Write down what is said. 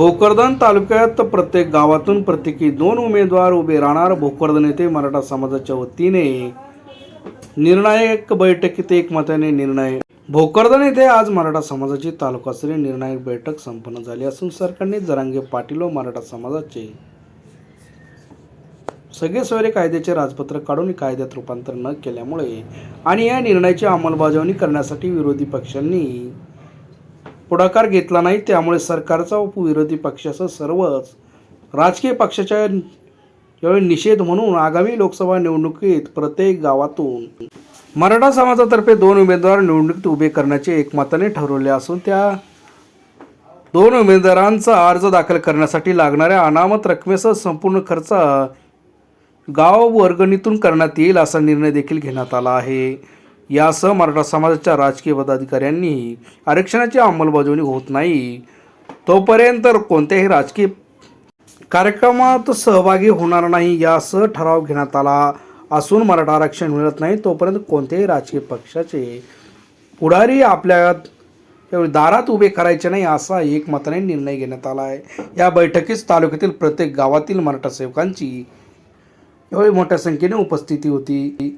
भोकरदन तालुक्यात प्रत्येक गावातून प्रत्येकी दोन उमेदवार उभे राहणार. भोकरदन येथे मराठा समाजाच्या वतीने निर्णायक बैठकीत एकमताने निर्णय. भोकरदन येथे आज मराठा समाजाची तालुकास्तरीय निर्णायक बैठक संपन्न झाली असून सरकारने जरांगे पाटील व मराठा समाजाचे सगळे सोयरे कायद्याचे राजपत्र काढून कायद्यात रूपांतर न केल्यामुळे आणि या निर्णयाची अंमलबजावणी करण्यासाठी विरोधी पक्षांनी पुढाकार घेतला नाही त्यामुळे सरकारचा व विरोधी पक्षासह सर्वच राजकीय पक्षाच्या यावेळी निषेध म्हणून आगामी लोकसभा निवडणुकीत प्रत्येक गावातून मराठा समाजातर्फे दोन उमेदवार निवडणुकीत उभे करण्याचे एकमताने ठरवले असून त्या दोन उमेदवारांचा अर्ज दाखल करण्यासाठी लागणाऱ्या अनामत रकमेसह संपूर्ण खर्च गाव वर्गणीतून करण्यात येईल असा निर्णय देखील घेण्यात आला आहे. यासह मराठा समाजाच्या राजकीय पदाधिकाऱ्यांनी आरक्षणाची अंमलबजावणी होत नाही. तोपर्यंत कोणत्याही राजकीय कार्यक्रमात सहभागी होणार नाही यासह ठराव घेण्यात आला असून मराठा आरक्षण मिळत नाही तोपर्यंत कोणत्याही राजकीय पक्षाचे पुढारी आपल्या दारात उभे करायचे नाही असा एकमताने निर्णय घेण्यात आला आहे या बैठकीस तालुक्यातील प्रत्येक गावातील मराठा सेवकांची एवढी मोठ्या संख्येने उपस्थिती होती.